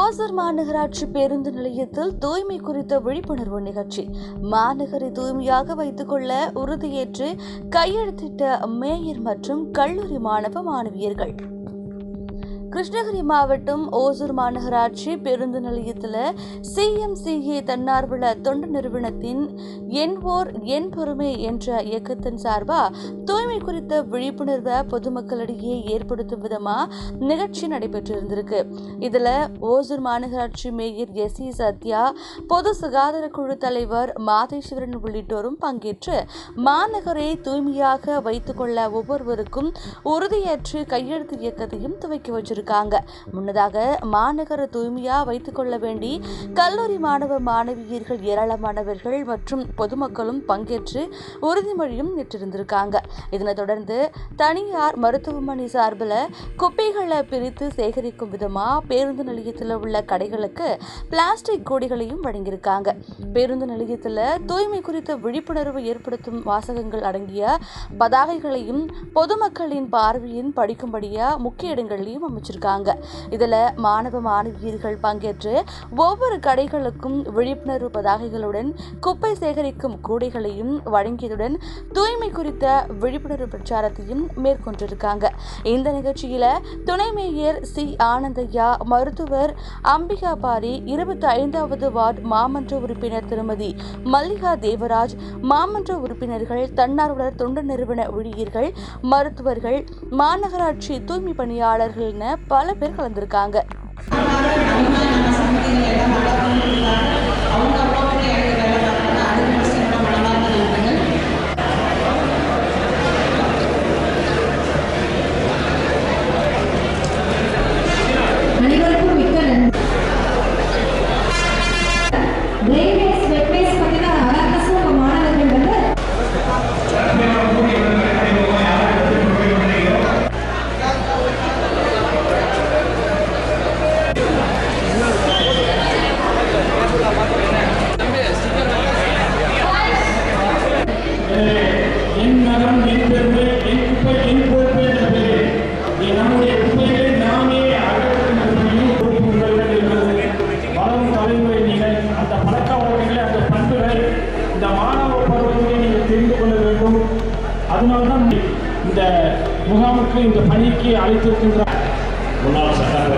ஓசூர் மாநகராட்சி பேருந்து நிலையத்தில் தூய்மை குறித்த விழிப்புணர்வு நிகழ்ச்சி. மாநகரை தூய்மையாக வைத்துக் கொள்ள உறுதியேற்று கையெழுத்திட்ட மேயர் மற்றும் கல்லூரி மாணவ மாணவியர்கள். கிருஷ்ணகிரி மாவட்டம் ஓசூர் மாநகராட்சி பேருந்து நிலையத்தில் சிஎம்சிஏ தன்னார்வல தொண்டு நிறுவனத்தின் என்போர் என் பொறுமை என்ற இயக்கத்தின் சார்பா பசுமை குறித்த விழிப்புணர்வை பொதுமக்களிடையே ஏற்படுத்தும் விதமா நிகழ்ச்சி நடைபெற்று இருந்திருக்கு இதுல ஓசூர் மாநகராட்சி மேயர் எஸ் சி சத்யா பொது சுகாதார குழு தலைவர் மாதேஸ்வரன் உள்ளிட்டோரும் பங்கேற்று மாநகரை தூய்மையாக வைத்துக் கொள்ள ஒவ்வொருவருக்கும் உறுதியேற்று கையெழுத்து இயக்கத்தையும் துவக்கி வச்சிருக்காங்க. முன்னதாக மாநகர தூய்மையா வைத்துக் கொள்ள வேண்டி கல்லூரி மாணவ மாணவியர்கள் ஏராளமானவர்கள் மற்றும் பொதுமக்களும் பங்கேற்று உறுதிமொழியும் பெற்றிருந்திருக்காங்க இதனை தொடர்ந்து தனியார் மருத்துவமனை சார்பில் குப்பைகளை பிரித்து சேகரிக்கும் விதமாக பேருந்து நிலையத்தில் உள்ள கடைகளுக்கு பிளாஸ்டிக் கொடிகளையும் வழங்கியிருக்காங்க. பேருந்து நிலையத்தில் தூய்மை குறித்த விழிப்புணர்வு ஏற்படுத்தும் வாசகங்கள் அடங்கிய பதாகைகளையும் பொதுமக்களின் பார்வையின் படிக்கும்படியாக முக்கிய இடங்களிலையும் அமைச்சிருக்காங்க. இதில் மாணவ மாணவியர்கள் பங்கேற்று ஒவ்வொரு கடைகளுக்கும் விழிப்புணர்வு பதாகைகளுடன் குப்பை சேகரிக்கும் கூடைகளையும் வழங்கியதுடன் தூய்மை குறித்த விழிப்புணர்வு பிரச்சாரத்தையும் மேற்கொண்டிருக்காங்க. இந்த நிகழ்ச்சியில துணை மேயர் சி. ஆனந்தையா மருத்துவர் அம்பிகா பாரி இருபத்தி ஐந்தாவது வார்டு மாமன்ற உறுப்பினர் திருமதி மல்லிகா தேவராஜ் மாமன்ற உறுப்பினர்கள் தன்னார்வலர் தொண்டு நிறுவன ஊழியர்கள் மருத்துவர்கள் மாநகராட்சி தூய்மை பணியாளர்கள் என பல பேர் கலந்திருக்காங்க. அதனால்தான் இந்த முகாமுக்கு இந்த பணிக்கு அழைத்திருக்கின்ற முன்னாள் சட்டமன்ற